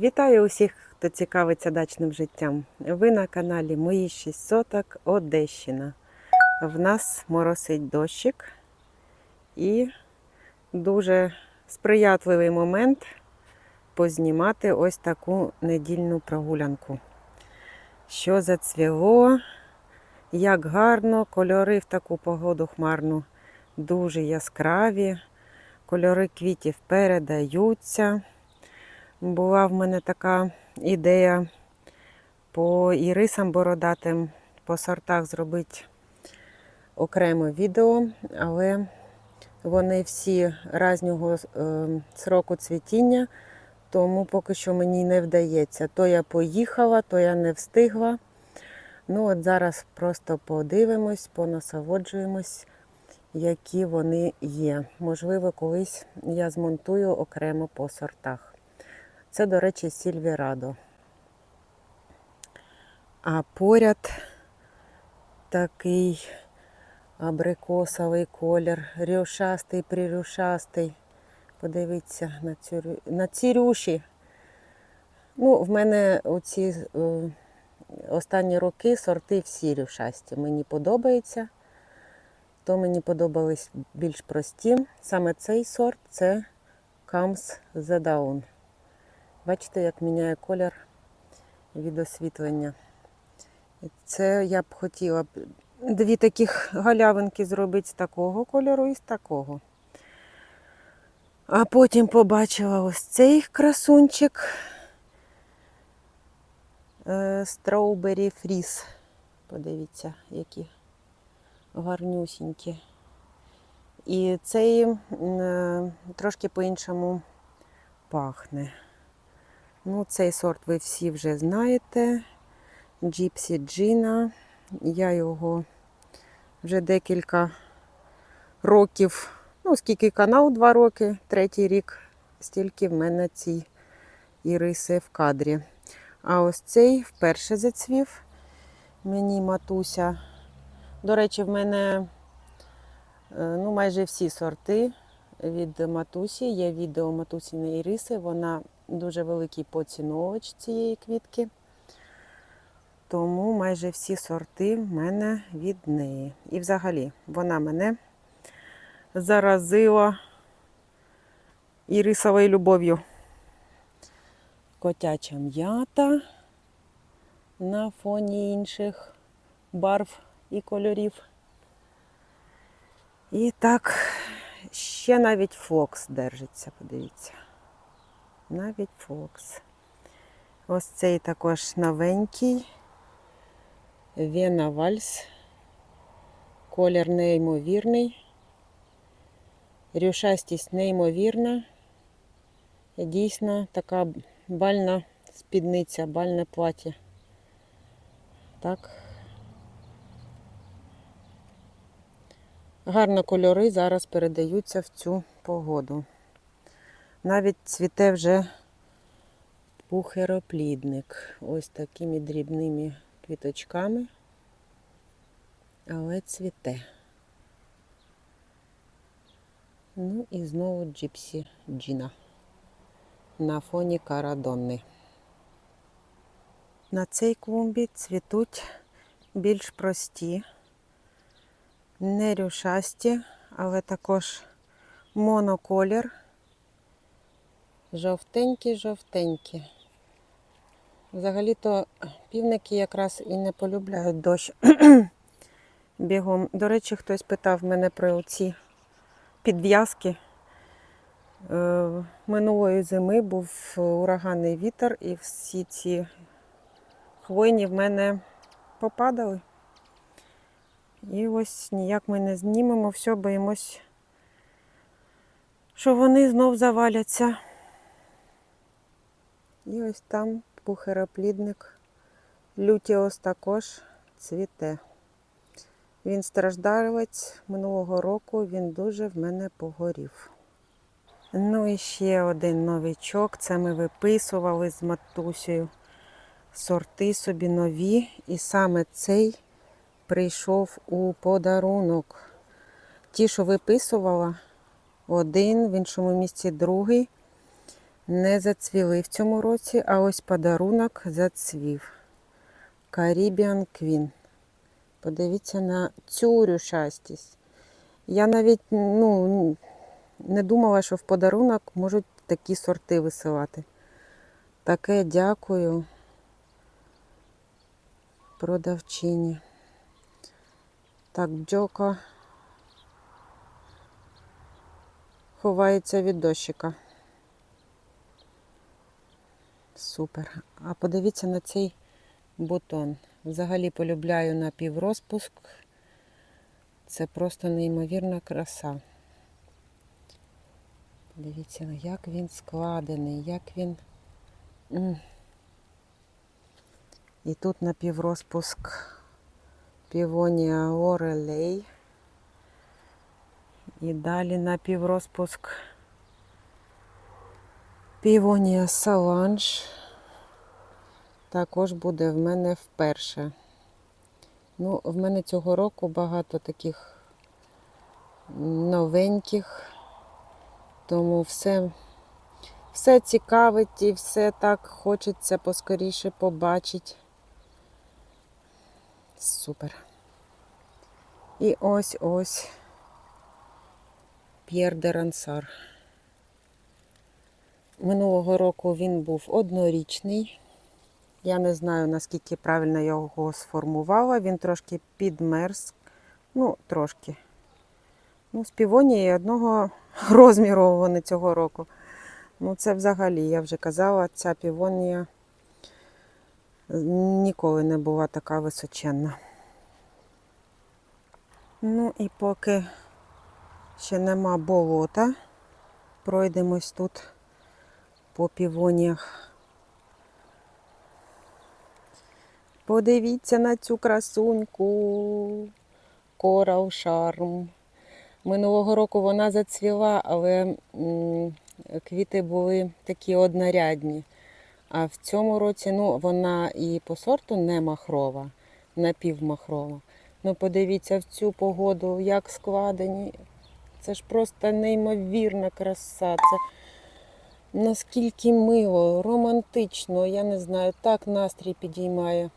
Вітаю усіх, хто цікавиться дачним життям. Ви на каналі Мої 6 соток Одещина. В нас моросить дощик і дуже сприятливий момент познімати ось таку недільну прогулянку. Що зацвіло, як гарно, кольори в таку погоду хмарну дуже яскраві, кольори квітів передаються. Була в мене така ідея по ірисам бородатим, по сортах зробити окреме відео, але вони всі різнього е, сроку цвітіння, тому поки що мені не вдається. То я поїхала, то я не встигла. Ну от зараз просто подивимось, понасолоджуємось, які вони є. Можливо, колись я змонтую окремо по сортах. Це, до речі, Сільвірадо. А поряд такий абрикосовий колір, рюшастий, прирюшастий. Подивіться на цю, на ці рюші. Ну, в мене оці е, останні роки сорти всі рюшасті. Мені подобається. То мені подобались більш прості. Саме цей сорт це the Down. Бачите, як міняє колір від освітлення. Це я б хотіла б дві таких галявинки зробити з такого кольору і з такого. А потім побачила ось цей красунчик е, Strawberry Freeze. Подивіться, які гарнюсінькі. І цей е, трошки по-іншому пахне. Ну, цей сорт ви всі вже знаєте. Gypsy Gina. Я його вже декілька років, ну, скільки канал, два роки, третій рік, стільки в мене ці іриси в кадрі. А ось цей вперше зацвів. Мені матуся. До речі, в мене е, ну, майже всі сорти від матусі. Є відео матусіної іриси. Вона дуже великий поціновувач цієї квітки. Тому майже всі сорти в мене від неї. І взагалі вона мене заразила ірисовою любов'ю. Котяча м'ята на фоні інших барв і кольорів. І так, ще навіть фокс держиться, подивіться. Навіть фокс. Ось цей також новенький. Вена Вальс. Колір неймовірний. Рюшастість неймовірна. Дійсно така бальна спідниця, бальне плаття. Так. Гарно кольори зараз передаються в цю погоду. Навіть цвіте вже пухероплідник. Ось такими дрібними квіточками. Але цвіте. Ну і знову джипсі Джіна на фоні Карадонни. На цій клумбі цвітуть більш прості, не рюшасті, але також моноколір. Жовтенькі-жовтенькі. Взагалі-то півники якраз і не полюбляють дощ бігом. До речі, хтось питав мене про ці підв'язки. Е, Минулої зими був ураганний вітер, і всі ці хвойні в мене попадали. І ось ніяк ми не знімемо, все боїмось, що вони знов заваляться. І ось там пухероплідник. Лютіос також цвіте. Він страждалець минулого року, він дуже в мене погорів. Ну і ще один новичок. Це ми виписували з матусею сорти собі нові. І саме цей прийшов у подарунок. Ті, що виписувала, один, в іншому місці другий. Не зацвіли в цьому році, а ось подарунок зацвів. Caribbean Queen. Подивіться на цю рюшастість. Я навіть ну, не думала, що в подарунок можуть такі сорти висилати. Таке дякую продавчині. Так, бджока ховається від дощика. Супер. А подивіться на цей бутон. Взагалі полюбляю напіврозпуск. Це просто неймовірна краса. Дивіться, як він складений, як він. І тут напіврозпуск півонія Орелей. І далі напіврозпуск півонія Саланж. Також буде в мене вперше. Ну, в мене цього року багато таких новеньких, тому все, все цікавить і все так хочеться поскоріше побачити. Супер. І ось ось П'єр де Рансар. Минулого року він був однорічний. Я не знаю, наскільки правильно я його сформувала. Він трошки підмерз. Ну, трошки. Ну, з півонії одного розміру вони цього року. Ну, це взагалі, я вже казала, ця півонія ніколи не була така височенна. Ну і поки ще нема болота, пройдемось тут по півоніях. Подивіться на цю красуньку. Корал Шарм. Минулого року вона зацвіла, але квіти були такі однорядні. А в цьому році ну, вона і по сорту не махрова, напівмахрова. Ну, подивіться в цю погоду, як складені. Це ж просто неймовірна краса. Це наскільки мило, романтично, я не знаю, так настрій підіймає.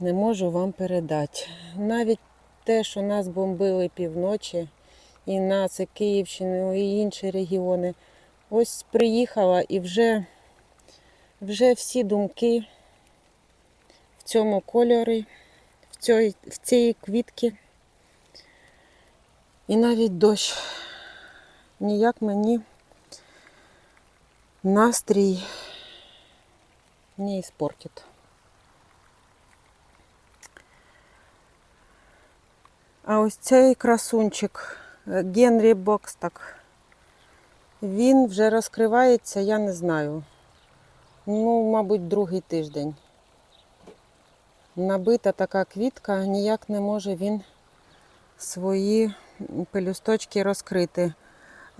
Не можу вам передати. Навіть те, що нас бомбили півночі, і нас, і Київщину, і інші регіони. Ось приїхала і вже, вже всі думки в цьому кольорі, в цій, в цій квітці. І навіть дощ ніяк мені настрій не іспортить. А ось цей красунчик е, Генрі Бокстак. Він вже розкривається, я не знаю. Ну, мабуть, другий тиждень. Набита така квітка, ніяк не може він свої пелюсточки розкрити.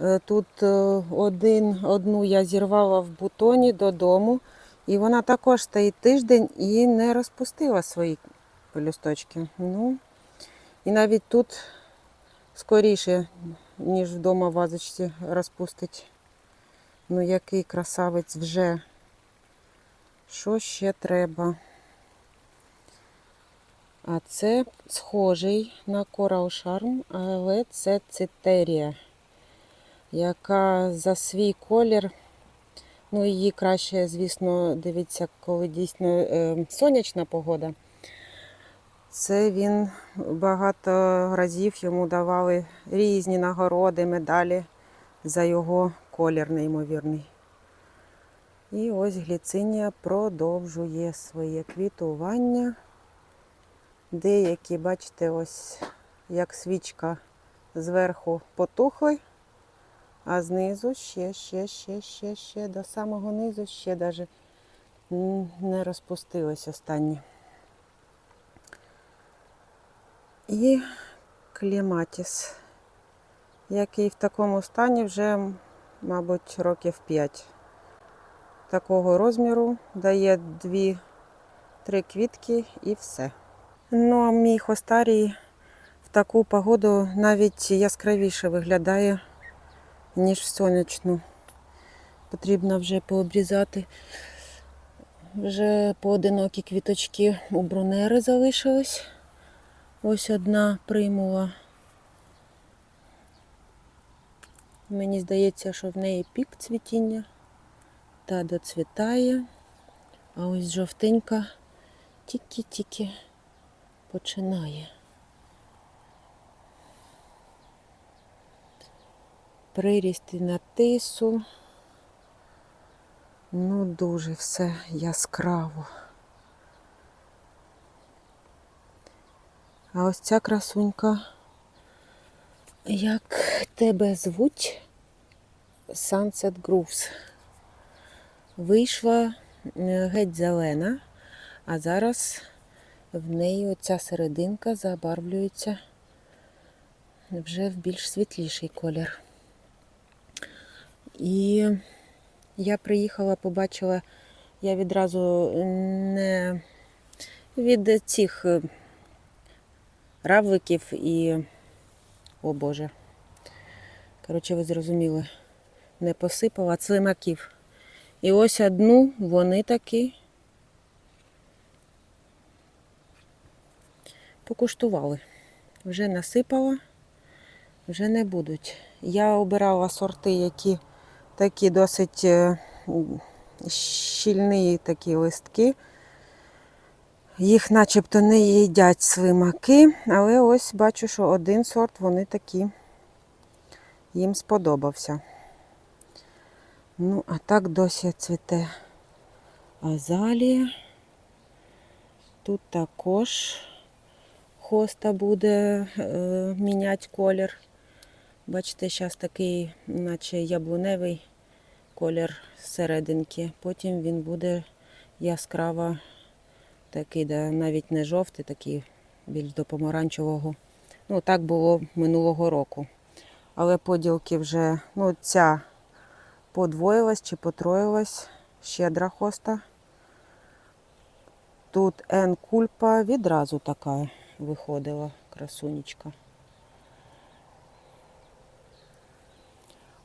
Е, Тут е, один, одну я зірвала в бутоні додому, і вона також стоїть тиждень і не розпустила свої пелюсточки. Ну, і навіть тут скоріше, ніж вдома в вазочці розпустить. Ну, який красавець вже. Що ще треба? А це схожий на Coral Charm, але це цитерія, яка за свій колір, ну її краще, звісно, дивіться, коли дійсно е, сонячна погода. Це він багато разів йому давали різні нагороди, медалі за його колір неймовірний. І ось гліцинія продовжує своє квітування. Деякі, бачите, ось як свічка зверху потухли, а знизу ще, ще, ще, ще, ще, до самого низу ще навіть не розпустились останні. І клематіс, який в такому стані вже, мабуть, років 5. Такого розміру дає 2-3 квітки і все. Ну, а мій хостарій в таку погоду навіть яскравіше виглядає, ніж в сонячну. Потрібно вже пообрізати. Вже поодинокі квіточки у бронери залишились. Ось одна приймула. Мені здається, що в неї пік цвітіння. Та доцвітає. А ось жовтенька тільки-тільки починає. Прирісти на тису. Ну, дуже все яскраво. А ось ця красунька, як тебе звуть? Sunset Grooves. Вийшла е, геть зелена, а зараз в неї оця серединка забарвлюється вже в більш світліший колір. І я приїхала, побачила, я відразу не від цих е, равликів і. О Боже. Коротше, ви зрозуміли, не посипала слимаків. І ось одну вони таки покуштували. Вже насипала, вже не будуть. Я обирала сорти, які такі досить е, щільні такі листки. Їх начебто не їдять слимаки, але ось бачу, що один сорт вони такі їм сподобався. Ну, а так досі цвіте азалія. Тут також хоста буде е, міняти колір. Бачите, зараз такий, наче яблуневий колір серединки. Потім він буде яскраво такий, да, навіть не жовтий, такий більш до помаранчевого. Ну, так було минулого року. Але поділки вже, ну, ця подвоїлась чи потроїлась, щедра хоста. Тут Н кульпа відразу така виходила, красунечка.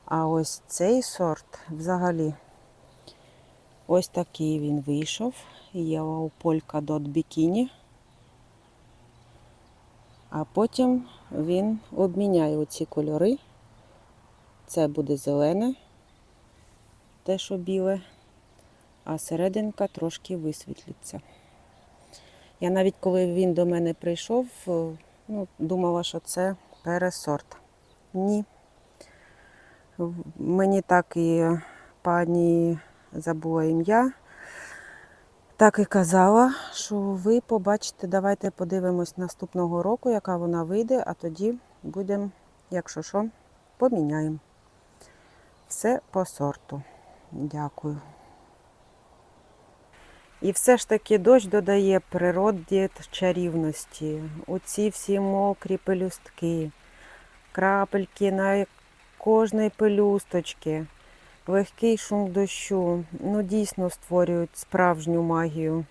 А ось цей сорт взагалі ось такий він вийшов. Yellow Polka Dot Bikini. А потім він обміняє оці кольори. Це буде зелене, те, що біле, а серединка трошки висвітлиться. Я навіть коли він до мене прийшов, ну, думала, що це пересорт. Ні. Мені так і пані забула ім'я, так і казала, що ви побачите, давайте подивимось наступного року, яка вона вийде, а тоді будемо, якщо що, поміняємо. Все по сорту. Дякую. І все ж таки дощ додає природі чарівності. Оці всі мокрі пелюстки, крапельки на кожної пелюсточки, легкий шум дощу. Ну, дійсно створюють справжню магію.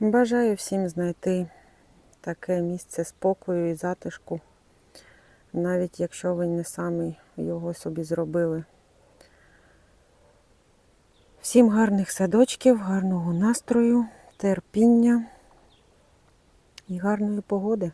Бажаю всім знайти таке місце спокою і затишку, навіть якщо ви не самі його собі зробили. Всім гарних садочків, гарного настрою, терпіння і гарної погоди.